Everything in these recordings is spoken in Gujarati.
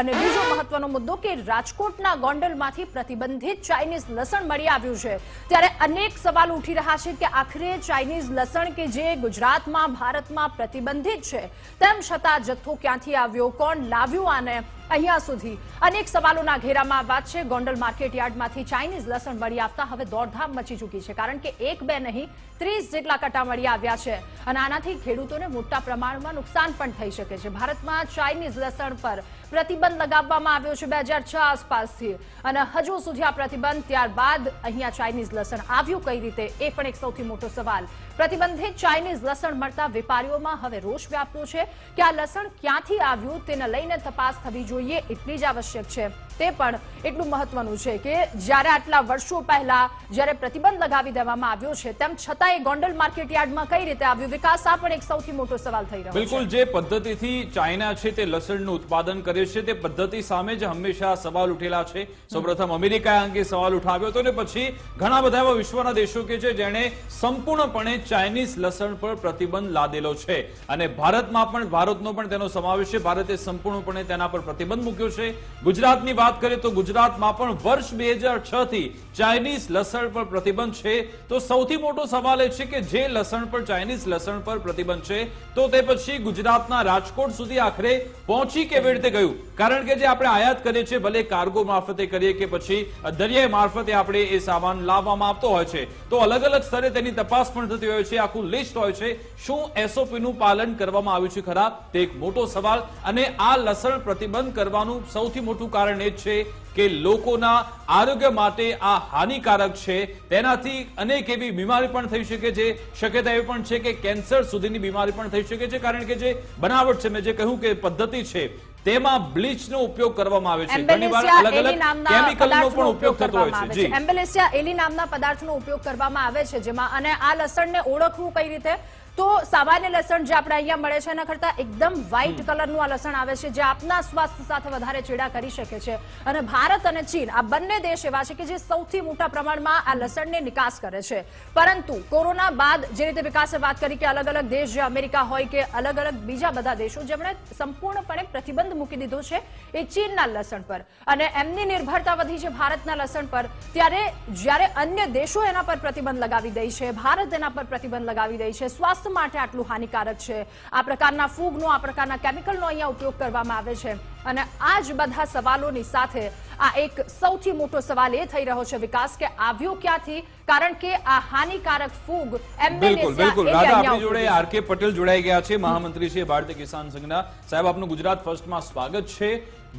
અને બીજો મહત્વનો મુદ્દો કે રાજકોટના ગોંડલમાંથી પ્રતિબંધિત ચાઇનીઝ લસણ મળી આવ્યું છે. ત્યારે અનેક સવાલ ઉઠી રહ્યા છે કે આખરે ચાઇનીઝ લસણ કે જે ગુજરાતમાં, ભારતમાં પ્રતિબંધિત છે, તેમ છતાં જથ્થો ક્યાંથી આવ્યો, કોણ લાવ્યું આને? અહીંયા સુધી અનેક સવાલોના ઘેરામાં વાત છે. ગોંડલ માર્કેટ યાર્ડમાંથી ચાઇનીઝ લસણ મળી આવતા હવે દોડધામ મચી ચૂકી છે, કારણ કે એક બે નહીં, ત્રીસ જેટલા કટા મળી આવ્યા છે અને આનાથી ખેડૂતોને મોટા પ્રમાણમાં નુકસાન પણ થઈ શકે છે. ભારતમાં ચાઇનીઝ લસણ પર પ્રતિબંધ લગાવવામાં આવ્યો છે બે આસપાસથી અને હજુ સુધી આ પ્રતિબંધ ત્યારબાદ અહીંયા ચાઇનીઝ લસણ આવ્યું કઈ રીતે, એ પણ એક સૌથી મોટો સવાલ. પ્રતિબંધિત ચાઇનીઝ લસણ મળતા વેપારીઓમાં હવે રોષ વ્યાપ્યો છે કે આ લસણ ક્યાંથી આવ્યું, તેને લઈને તપાસ થવી જોઈએ એટલી જ આવશ્યક છે. તે પણ એટલું મહત્વનું છે કે જ્યારે આટલા વર્ષો પહેલા જ્યારે પ્રતિબંધ લગાવી દેવામાં આવ્યો છે તેમ છતાં એ ગોંડલ માર્કેટ યાર્ડમાં કઈ રીતે આવ્યું? વિકાસ આ પણ એક સૌથી મોટો સવાલ થઈ રહ્યો બિલકુલ જે પદ્ધતિથી ચાઇના છે તે લસણનું ઉત્પાદન કરે છે તે પદ્ધતિ સામે જ હંમેશા સવાલ ઉઠેલા છે. સૌપ્રથમ અમેરિકાએ અંગે સવાલ ઉઠાવ્યો હતો ને પછી ઘણા બધા એવા વિશ્વના દેશો કે છે જેણે સંપૂર્ણપણે ચાઇનીઝ લસણ પર પ્રતિબંધ લાદેલો છે. અને ભારતમાં પણ ભારતનો પણ તેનો સમાવેશ છે. ભારતે સંપૂર્ણપણે તેના પર પ્રતિબંધ મૂક્યો છે. ગુજરાતની વાત કરીએ તો ગુજરાતમાં પણ વર્ષ બેથી ચાઇનીઝ લસણ પર પ્રતિબંધ છે. તો સૌથી મોટો સવાલ એ છે કે જે લસણ પર, ચાઇનીઝ લસણ પર પ્રતિબંધ છે, તો તે પછી ગુજરાતના રાજકોટ સુધી આખરે પહોંચી કેવી રીતે ગયું? કારણ કે જે આપણે આયાત કરીએ છીએ, ભલે કાર્ગો મારફતે કરીએ કે પછી દરિયાઈ મારફતે આપણે એ સામાન લાવવામાં આવતો હોય છે. તો અલગ અલગ સ્તરે તેની તપાસ પણ થતી હોય છે, આખું લિસ્ટ હોય છે, શું એસઓપી નું પાલન કરવામાં આવ્યું છે ખરા? તે એક મોટો સવાલ. અને આ લસણ પ્રતિબંધ કરવાનું સૌથી મોટું કારણ એ છે કે લોકોના આરોગ્ય માટે આ હાનિકારક છે. તેનાથી અનેક એવી બીમારી પણ થઈ શકે છે. શક્યતા એવી પણ છે કે કેન્સર સુધીની બીમારી પણ થઈ શકે છે. કારણ કે જે બનાવટ છે મેં જે કહ્યું કે પદ્ધતિ છે તેમાં બ્લીચનો ઉપયોગ કરવામાં આવે છે. ઘણીવાર અલગ અલગ કેમિકલનો પણ ઉપયોગ થતો હોય છે. જી. એમ્બેલેસિયા એલી નામના પદાર્થનો ઉપયોગ કરવામાં આવે છે જેમાં અને આ લસણને ઓળખવું કઈ રીતે? તો સામાન્ય લસણ જે આપણે અહીંયા મળે છે એના કરતા એકદમ વ્હાઇટ કલરનું આ લસણ આવે છે જે આપના સ્વાસ્થ્ય સાથે વધારે ચેડા કરી શકે છે. અને ભારત અને ચીન આ બંને દેશ એવા છે કે જે સૌથી મોટા પ્રમાણમાં આ લસણને નિકાસ કરે છે. પરંતુ કોરોના બાદ જે રીતે વિકાસે વાત કરી કે અલગ અલગ દેશ જે અમેરિકા હોય કે અલગ અલગ બીજા બધા દેશો જેમણે સંપૂર્ણપણે પ્રતિબંધ મૂકી દીધો છે એ ચીનના લસણ પર. અને એમની નિર્ભરતા વધી છે ભારતના લસણ પર. ત્યારે જ્યારે અન્ય દેશો એના પર પ્રતિબંધ લગાવી દે છે ભારત એના પર પ્રતિબંધ લગાવી દે છે સ્વાસ્થ્ય માટે આટલું હાનિકારક છે. આ પ્રકારના ફૂગનો આ પ્રકારના કેમિકલનો અહીંયા ઉપયોગ કરવામાં આવે છે. અને આ જ બધા સવાલોની સાથે આ એક સૌથી મોટો સવાલ એ થઈ રહ્યો છે વિકાસ કે આવ્યો ક્યાંથી? કારણ કે આ હાનિકારક ફૂગ બિલકુલ બિલકુલ. રાધા આપણી જોડે આર કે પટેલ જોડાઈ ગયા છે મહામંત્રી છે ભારતીય કિસાન સંઘના. સાહેબ આપનું ગુજરાત ફર્સ્ટમાં સ્વાગત છે.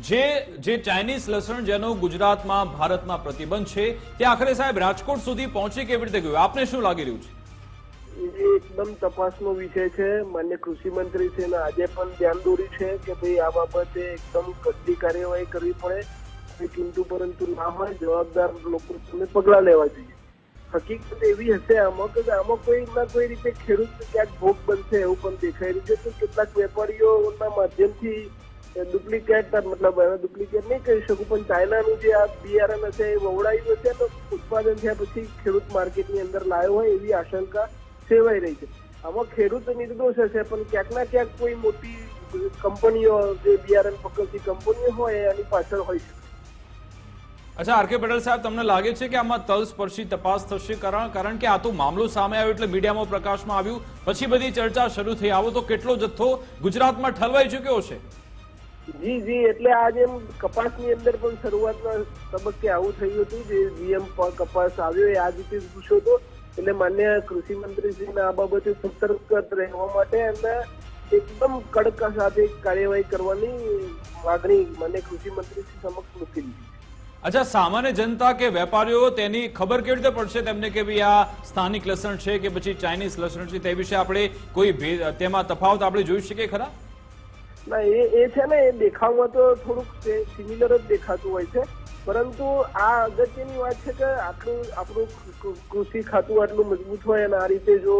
જે જે ચાઇનીઝ લસણ જેનો ગુજરાતમાં ભારતમાં પ્રતિબંધ છે તે આખરે સાહેબ રાજકોટ સુધી પહોંચી કેવી રીતે ગયું? આપને શું લાગી રહ્યું છે? એકદમ તપાસનો વિષય છે. માન્ય કૃષિ મંત્રી છે ને આજે પણ ધ્યાન દોર્યું છે કે ભાઈ આ બાબતે એકદમ કડવી કાર્યવાહી કરવી પડે. કિંતુ પરંતુ ના હોય જવાબદાર લોકો સામે પગલાં લેવા જોઈએ. હકીકત એવી હશે, આમાં કે આમાં કોઈ ના કોઈ રીતે ખેડૂત ક્યાંક ભોગ બનશે એવું પણ દેખાઈ રહ્યું છે. તો કેટલાક વેપારીઓના માધ્યમથી ડુપ્લિકેટ, મતલબ ડુપ્લિકેટ નહીં કહી શકું, પણ ચાઇનાનું જે આ બિયારણ હશે એ વવડાયું હશે તો ઉત્પાદન થયા પછી ખેડૂત માર્કેટની અંદર લાવ્યો હોય એવી આશંકા સેવાઈ રહી છે. આમાં ખેડૂત નિર્દોષ હશે પણ ક્યાંક ના ક્યાંક કોઈ મોટી કંપનીઓ જે બિયારણ પકડતી કંપનીઓ હોય એની પાછળ હોય છે અચ્છા આર કે પટેલ સાહેબ તમને લાગે છે કે આમાં તલસ્પર્શી તપાસ થશે? કારણ કારણ કે આ તો મામલો સામે આવ્યો એટલે મીડિયામાં પ્રકાશમાં આવ્યું. પછી બધી ચર્ચા શરૂ થઈ. આવો તો કેટલો જથ્થો ગુજરાતમાં ઠલવાઈ ચૂક્યો છે જી જી એટલે આજે કપાસની અંદર પણ શરૂઆતના તબક્કે આવું થયું હતું. જે જીએમ કપાસ આવ્યો એ આ રીતે પૂછ્યો હતો. એટલે માન્ય કૃષિ મંત્રીશ્રીને આ બાબતે સતર્ક રહેવા માટે એમને એકદમ કડક સાથે કાર્યવાહી કરવાની માગણી માન્ય કૃષિ મંત્રીશ્રી સમક્ષ મૂકી દીધી અચ્છા સામાન્ય જનતા કે વેપારીઓ તેની ખબર કેવી રીતે પડશે? તેમને કે ભાઈ આ સ્થાનિક લસણ છે કે પછી ચાઇનીઝ લસણ છે તે વિશે આપણે કોઈ ભેદ- તેમાં તફાવત આપણે જોઈ શકીએ ખરા? ના એ એ છે ને એ દેખાવમાં તો થોડુંક સિમિલર જ દેખાતું હોય છે. પરંતુ આ અગત્યની વાત છે કે આટલું આપણું કૃષિ ખાતું આટલું મજબૂત હોય અને આ રીતે જો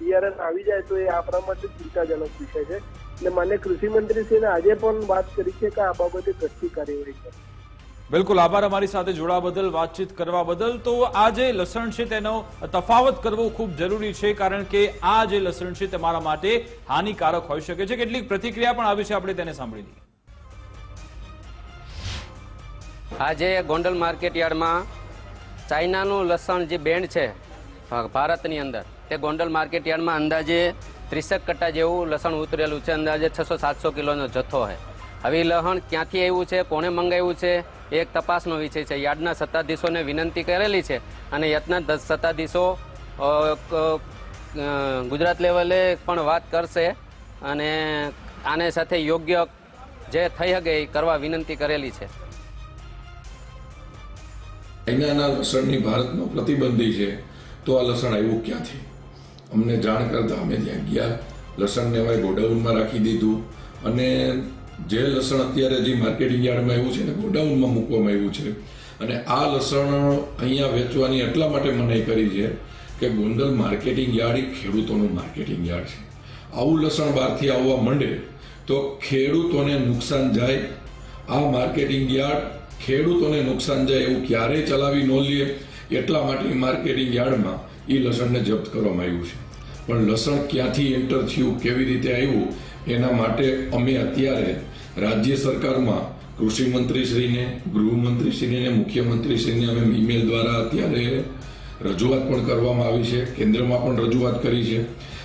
બિયારણ આવી જાય તો એ આપણા માટે ચિંતાજનક વિષય છે. એટલે મને કૃષિ મંત્રીશ્રીને આજે પણ વાત કરી છે કે આ બાબતે કચ્છી કાર્યવાહી છે બિલકુલ, આભાર અમારી સાથે જોડા બદલ, વાતચીત કરવા બદલ. તો આ જે લસણ છે તેનો તફાવત કરવો ખૂબ જરૂરી છે, કારણ કે આ જે લસણ છે તમારા માટે હાનિકારક હોઈ શકે છે. કેટલીક પ્રતિક્રિયા પણ આવી છે, આપણે તેને સાંભળી લઈએ. આજે ગોંડલ માર્કેટ યાર્ડમાં ચાઇનાનું લસણ જે બેન્ડ છે ભારતની અંદર, તે ગોંડલ માર્કેટ યાર્ડમાં અંદાજે ત્રીસેક કટ્ટા જેવું લસણ ઉતરેલું છે. અંદાજે છસો સાતસો કિલોનો જથ્થો છે. હવે લસણ ક્યાંથી આવ્યું છે, કોણે મંગાવ્યું છે એક તપાસનો વિષય છે. યાર્ડના સત્તાધીશોને વિનંતી કરેલી છે અને દસ સત્તાધીશો ગુજરાત લેવલે પણ વાત કરશે અને આને સાથે યોગ્ય જે થઈ શકે એ કરવા વિનંતી કરેલી છે. ચાઇનાના લસણની ભારતમાં પ્રતિબંધી છે, તો આ લસણ આવ્યું ક્યાંથી? અમને જાણ કરતા અમે ત્યાં ગયા, લસણને હવે ગોડાઉનમાં રાખી દીધું અને જે લસણ અત્યારે જે માર્કેટિંગ યાર્ડમાં આવ્યું છે ને ગોડાઉનમાં મૂકવામાં આવ્યું છે. અને આ લસણ અહીંયા વેચવાની એટલા માટે મનાઈ કરી છે કે ગોંડલ માર્કેટિંગ યાર્ડ એ ખેડૂતોનું માર્કેટિંગ યાર્ડ છે. આવું લસણ બહારથી આવવા માંડે તો ખેડૂતોને નુકસાન જાય. આ માર્કેટિંગ યાર્ડ ખેડૂતોને નુકસાન જાય એવું ક્યારેય ચલાવી ન લઈએ એટલા માટે માર્કેટિંગ યાર્ડમાં એ લસણને જપ્ત કરવામાં આવ્યું છે. પણ લસણ ક્યાંથી એન્ટર થયું, કેવી રીતે આવ્યું, એના માટે અમે અત્યારે રાજ્ય સરકારમાં કૃષિ મંત્રીશ્રીને, ગૃહમંત્રીશ્રીને અને મુખ્યમંત્રીશ્રીને અમે ઈમેલ દ્વારા અત્યારે રજૂઆત પણ કરવામાં આવી છે. કેન્દ્રમાં પણ રજૂઆત કરી છે.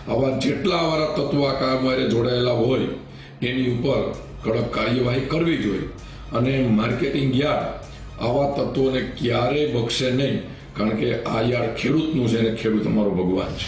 આવા જેટલા અમારા તત્વો આ કામમાં જોડાયેલા હોય, એની ઉપર કડક કાર્યવાહી કરવી જોઈએ. અને માર્કેટિંગ યાર્ડ આવા તત્વોને ક્યારેય બક્ષે નહીં, કારણ કે આ યાર્ડ ખેડૂતનું છે અને ખેડૂત અમારો ભગવાન છે.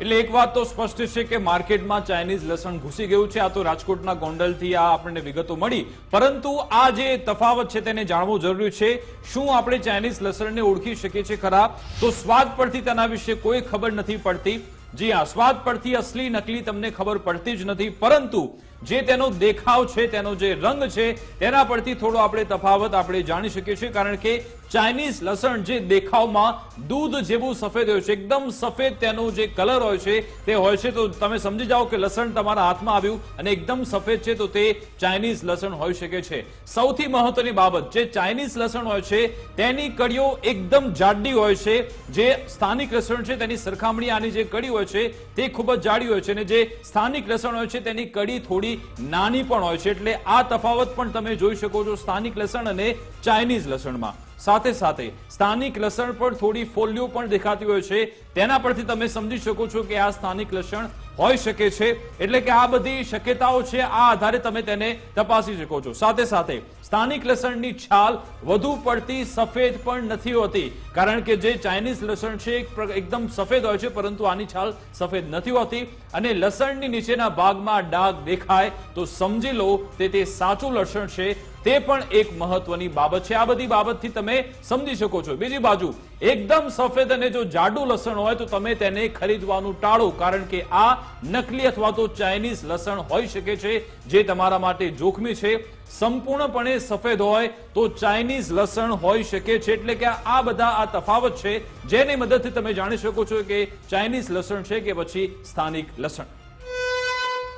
એટલે એક વાત તો સ્પષ્ટ છે કે માર્કેટમાં ચાઇનીઝ લસણ ઘૂસી ગયું છે, આ તો રાજકોટના ગોંડલથી આ આપણને વિગતો મળી. પરંતુ આ જે તફાવત છે તેને જાણવું જરૂરી છે, શું આપણે ચાઇનીઝ લસણને ઓળખી શકીએ છીએ ખરા? તો સ્વાદ પરથી તેના વિશે કોઈ ખબર નથી પડતી. જી હા, સ્વાદ પરથી અસલી નકલી તમને ખબર પડતી જ નથી, પરંતુ જે તેનો દેખાવ છે, તેનો જે રંગ છે, તેના પરથી થોડો આપણે તફાવત આપણે જાણી શકીએ છીએ, કારણ કે ચાઇનીઝ લસણ જે દેખાવમાં દૂધ જેવું સફેદ હોય છે, એકદમ સફેદ તેનો જે કલર હોય છે, તે હોય છે. તો તમે સમજી જાઓ કે લસણ તમારા હાથમાં આવ્યું અને એકદમ સફેદ છે, તો તે ચાઇનીઝ લસણ હોઈ શકે છે. સૌથી મહત્વની બાબત, જે ચાઇનીઝ લસણ હોય છે, તેની કડીઓ એકદમ જાડી હોય છે. જે સ્થાનિક લસણ છે, તેની સરખામણી આની જે કડી હોય છે, તે ખૂબ જ જાડી હોય છે અને જે સ્થાનિક લસણ હોય છે, તેની કડી થોડી નાની પણ હોય છે, એટલે આ તફાવત પણ તમે જોઈ શકો છો સ્થાનિક લસણ અને ચાઇનીઝ લસણમાં. સાથે સાથે સ્થાનિક લસણ પર થોડી ફોલ્લીઓ પણ દેખાતી હોય છે. તેના પરથી તમે સમજી શકો છો કે આ સ્થાનિક લસણ હોઈ શકે છે. એટલે કે આ બધી શક્યતાઓ છે, આ આધારે તમે તેને તપાસી શકો છો. સાથે સાથે સ્થાનિક લસણની છાલ વધુ પડતી સફેદ પણ નથી હોતી. કારણ કે જે ચાઇનીઝ લસણ છે, એક એકદમ સફેદ હોય છે, પરંતુ આની છાલ સફેદ નથી હોતી. અને લસણની નીચેના ભાગમાં ડાઘ દેખાય તો સમજી લો તે તે સાચું લસણ છે તે પણ એક મહત્વની બાબત છે. આ બધી બાબતથી તમે સમજી શકો છો. બીજી બાજુ, એકદમ સફેદ અને જો જાડુ લસણ હોય તો તમે તેને ખરીદવાનું ટાળો, કારણ કે આ નકલી અથવા તો ચાઇનીઝ લસણ હોઈ શકે છે, જે તમારા માટે જોખમી છે. સંપૂર્ણપણે સફેદ હોય તો ચાઇનીઝ લસણ હોઈ શકે છે. એટલે કે આ બધા આ તફાવત છે. જેની મદદથી તમે જાણી શકો છો કે ચાઇનીઝ લસણ છે કે પછી સ્થાનિક લસણ.